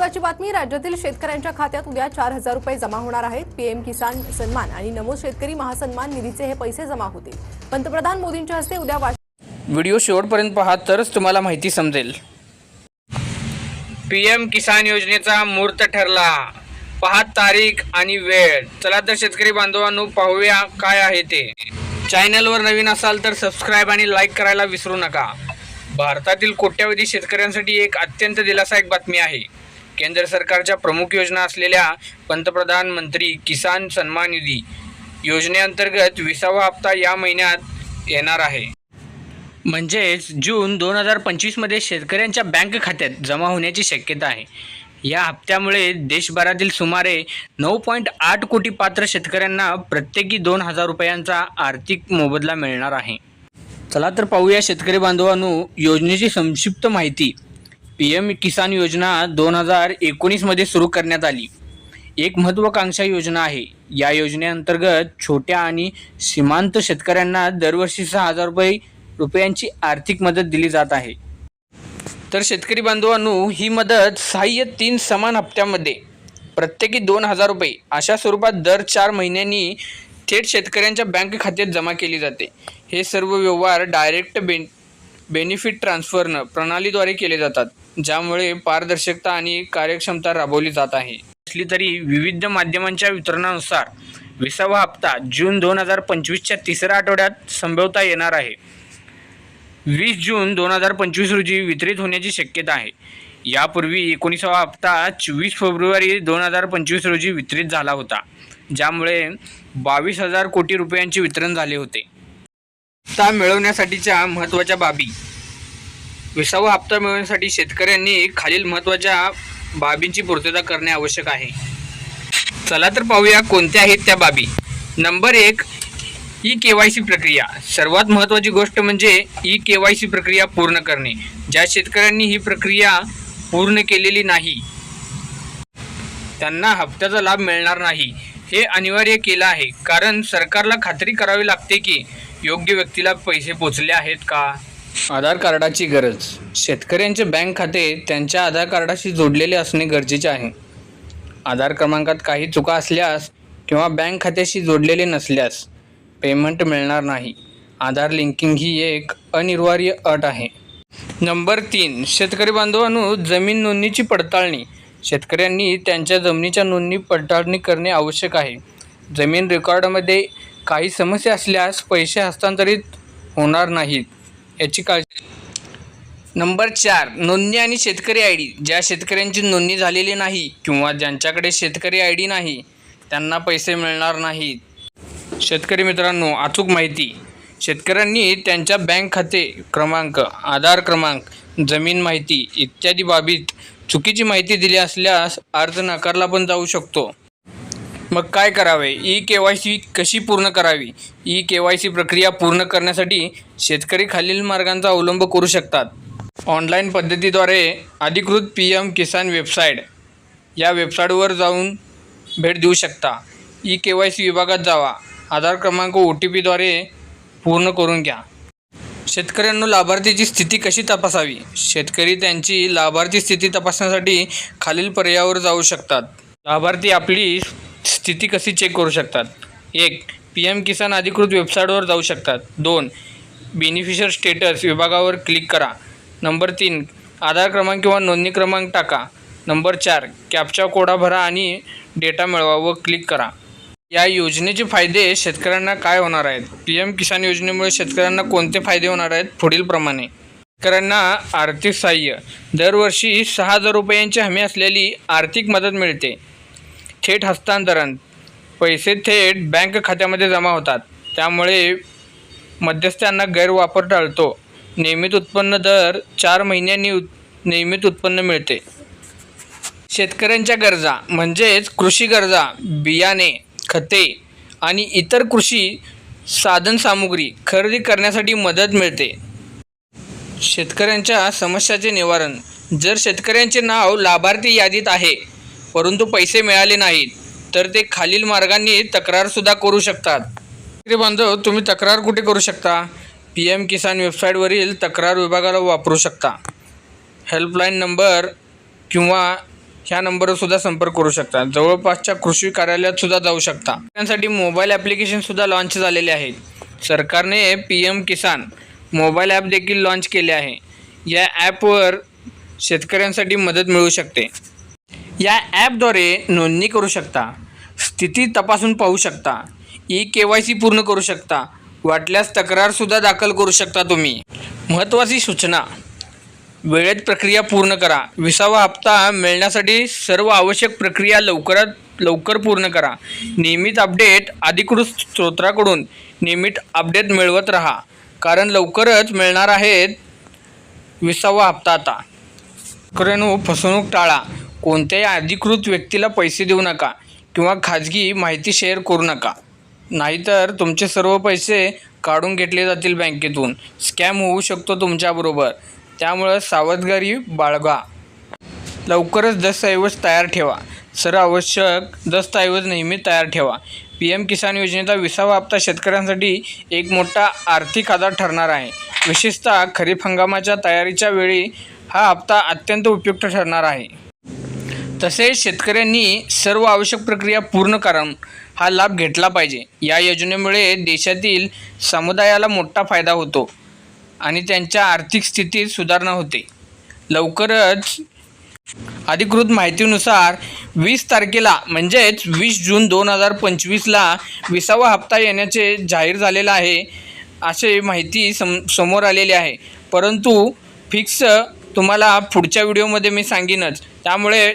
महत्वाची बातमी राज्यातील शेतकऱ्यांच्या खात्यात उद्या चार हजार रुपये जमा होणार आहेत. पीएम किसान सन्मान आणि नमो शेतकरी महासन्मान निधीचे हे पैसे जमा होतील. पंतप्रधान मोदींच्या हस्ते उद्या व्हिडिओ शेवटपर्यंत पहा तरच तुम्हाला माहिती समजेल. पी एम किसान योजनेचा मुहूर्त ठरला. पहा तारीख आणि वेळ. चला तर शेतकरी बांधवांनो पाहूया काय आहे ते. चॅनलवर नवीन असाल तर सबस्क्राईब आणि लाईक करायला विसरू नका. भारतातील कोट्यावधी शेतकऱ्यांसाठी एक अत्यंत दिलासादायक बातमी आहे. केंद्र सरकारच्या प्रमुख योजना असलेल्या पंतप्रधान मंत्री किसान सन्मान निधी योजनेअंतर्गत विसावा हप्ता या महिन्यात येणार आहे. म्हणजेच जून दोन हजार पंचवीसमध्ये शेतकऱ्यांच्या बँक खात्यात जमा होण्याची शक्यता आहे. या हप्त्यामुळे देशभरातील सुमारे नऊ पॉईंट आठ कोटी पात्र शेतकऱ्यांना प्रत्येकी दोन हजार रुपयांचा आर्थिक मोबदला मिळणार आहे. चला तर पाहूया शेतकरी बांधवांनो योजनेची संक्षिप्त माहिती. पी एम किसान योजना दोन हजार एकोणीसमध्ये सुरू करण्यात आली. एक महत्त्वाकांक्षा योजना आहे. या योजनेअंतर्गत छोट्या आणि सीमांत शेतकऱ्यांना दरवर्षी सहा हजार रुपये रुपयांची आर्थिक मदत दिली जात आहे. तर शेतकरी बांधवांनो ही मदत सहाय्य तीन समान हप्त्यामध्ये प्रत्येकी दोन हजार रुपये अशा स्वरूपात दर चार महिन्यांनी थेट शेतकऱ्यांच्या बँक खात्यात जमा केली जाते. हे सर्व व्यवहार डायरेक्ट बेन बेनिफिट ट्रान्सफरनं प्रणालीद्वारे केले जातात ज्यामुळे पारदर्शकता आणि कार्यक्षमता राबवली जात आहे. असली तरी विविध माध्यमांच्या वितरणानुसार विसावा हप्ता जून दोन हजार पंचवीसच्या तिसऱ्या आठवड्यात संभवता येणार आहे. वीस जून दोन हजार पंचवीस रोजी वितरित होण्याची शक्यता आहे. यापूर्वी एकोणीसावा हप्ता चोवीस फेब्रुवारी दोन हजार पंचवीस रोजी वितरित झाला होता ज्यामुळे बावीस हजार कोटी रुपयांचे वितरण झाले होते. हप्ता मिळवण्यासाठीच्या महत्त्वाच्या बाबी. विसावा हप्ता मिळवण्यासाठी शेतकऱ्यांनी खालील महत्त्वाच्या बाबींची पूर्तता करणे आवश्यक आहे. चला तर पाहूया कोणत्या आहेत त्या बाबी. नंबर एक ई के वाय सी प्रक्रिया. सर्वात महत्त्वाची गोष्ट म्हणजे ई के वाय सी प्रक्रिया पूर्ण करणे. ज्या शेतकऱ्यांनी ही प्रक्रिया पूर्ण केलेली नाही त्यांना हप्त्याचा लाभ मिळणार नाही. हे अनिवार्य केलं आहे. कारण सरकारला खात्री करावी लागते की योग्य व्यक्तीला पैसे पोचले आहेत का? आधार कार्डाची गरज. शेतकऱ्यांचे बँक खाते त्यांच्या आधार कार्डाशी जोडलेले असणे गरजेचे आहे. आधार क्रमांकात काही चुका असल्यास किंवा बँक खात्याशी जोडलेले नसल्यास पेमेंट मिळणार नाही. आधार लिंकिंग ही एक अनिवार्य अट आहे. नंबर तीन. शेतकरी बांधवांनो जमीन नोंदणीची पडताळणी. शेतकऱ्यांनी त्यांच्या जमिनीच्या नोंदणी पडताळणी करणे आवश्यक आहे. जमीन रेकॉर्डमध्ये काही समस्या असल्यास पैसे हस्तांतरित होणार नाहीत याची काळजी नंबर चार नोंदणी आणि शेतकरी आय डी. ज्या शेतकऱ्यांची नोंदणी झालेली नाही किंवा ज्यांच्याकडे शेतकरी आय डी नाही त्यांना पैसे मिळणार नाहीत. शेतकरी मित्रांनो अचूक माहिती. शेतकऱ्यांनी त्यांच्या बँक खाते क्रमांक आधार क्रमांक जमीन माहिती इत्यादी बाबीत चुकीची माहिती दिली असल्यास अर्ज नाकारला पण जाऊ शकतो. मग काय करावे? ई के वाय सी कशी पूर्ण करावी? ई के वाय सी प्रक्रिया पूर्ण करण्यासाठी शेतकरी खालील मार्गांचा अवलंब करू शकतात. ऑनलाईन पद्धतीद्वारे अधिकृत पी एम किसान वेबसाईट. या वेबसाईटवर जाऊन भेट देऊ शकता. ई के वाय सी विभागात जावा. आधार क्रमांक ओ टी पीद्वारे पूर्ण करून घ्या. शेतकऱ्यांना लाभार्थीची स्थिती कशी तपासावी? शेतकरी त्यांची लाभार्थी स्थिती तपासण्यासाठी खालील पर्यायावर जाऊ शकतात. लाभार्थी आपली स्थिती कशी चेक करू शकतात? एक पी एम किसान अधिकृत वेबसाईटवर जाऊ शकतात. दोन बेनिफिशियर स्टेटस विभागावर क्लिक करा. नंबर तीन आधार क्रमांक किंवा नोंदणी क्रमांक टाका. नंबर चार कॅपचा कोडा भरा आणि डेटा मिळवा व क्लिक करा. या योजनेचे फायदे शेतकऱ्यांना काय होणार आहेत? पी एम किसान योजनेमुळे शेतकऱ्यांना कोणते फायदे होणार आहेत? पुढीलप्रमाणे शेतकऱ्यांना आर्थिक सहाय्य. दरवर्षी सहा हजार रुपयांची हमी असलेली आर्थिक मदत मिळते. थेट हस्तांतरण. पैसे थेट बँक खात्यामध्ये जमा होतात. त्यामुळे मध्यस्थांना गैरवापर टाळतो. नियमित उत्पन्न दर चार महिन्यांनी उत् नियमित उत्पन्न मिळते. शेतकऱ्यांच्या गरजा म्हणजेच कृषी गरजा बियाणे खते आणि इतर कृषी साधनसामुग्री खरेदी करण्यासाठी मदत मिळते. शेतकऱ्यांच्या समस्याचे निवारण. जर शेतकऱ्यांचे नाव लाभार्थी यादीत आहे परंतु पैसे मिळाले नाहीत तर ते खालील मार्गांनी तक्रारसुद्धा करू शकतात. बांधव तुम्ही तक्रार कुठे करू शकता? पी एम किसान वेबसाईटवरील तक्रार विभागाला वापरू शकता. हेल्पलाईन नंबर किंवा ह्या नंबरवरसुद्धा संपर्क करू शकता. जवळपासच्या कृषी कार्यालयातसुद्धा जाऊ शकता. त्यासाठी मोबाईल ॲप्लिकेशनसुद्धा लाँच लॉन्च झालेले आहेत. सरकारने P M Kisan mobile app देखील लॉन्च केले आहे. या ॲपवर शेतकऱ्यांसाठी मदत मिळू शकते. या ॲपद्वारे नोंदणी करू शकता. स्थिती तपासून पाहू शकता. ई के वाय सी पूर्ण करू शकता. वाटल्यास तक्रारसुद्धा दाखल करू शकता तुम्ही. महत्त्वाची सूचना. वेळेत प्रक्रिया पूर्ण करा. विसावा हप्ता मिळण्यासाठी सर्व आवश्यक प्रक्रिया लवकरात लवकर पूर्ण करा. नियमित अपडेट अधिकृत स्त्रोत्राकडून नियमित अपडेट मिळवत राहा. कारण लवकरच मिळणार आहेत विसावा हप्ता आता. शेतकऱ्यांनो फसवणूक टाळा. कोणत्याही अधिकृत व्यक्तीला पैसे देऊ नका किंवा खाजगी माहिती शेअर करू नका. नाहीतर तुमचे सर्व पैसे काढून घेतले जातील बँकेतून. स्कॅम होऊ शकतो तुमच्याबरोबर. त्यामुळं सावधगिरी बाळगा. लवकरच दस्तऐवज तयार ठेवा. सर्व आवश्यक दस्तऐवज नेहमी तयार ठेवा. पी एम किसान योजनेचा विसावा हप्ता शेतकऱ्यांसाठी एक मोठा आर्थिक आधार ठरणार आहे. विशेषतः खरीप हंगामाच्या तयारीच्या वेळी हा हप्ता अत्यंत उपयुक्त ठरणार आहे. तसेच शेतकऱ्यांनी सर्व आवश्यक प्रक्रिया पूर्ण करून हा लाभ घेतला पाहिजे. या योजनेमुळे देशातील समुदायाला मोठा फायदा होतो आणि त्यांच्या आर्थिक स्थितीत सुधारणा होते. लवकरच अधिकृत माहितीनुसार वीस तारखेला म्हणजेच वीस जून दोन हजार पंचवीसला विसावा हप्ता येण्याचे जाहीर झालेला आहे असे माहिती सम समोर आलेली आहे. परंतु फिक्स तुम्हाला पुढच्या व्हिडिओमध्ये मी सांगेनच. त्यामुळे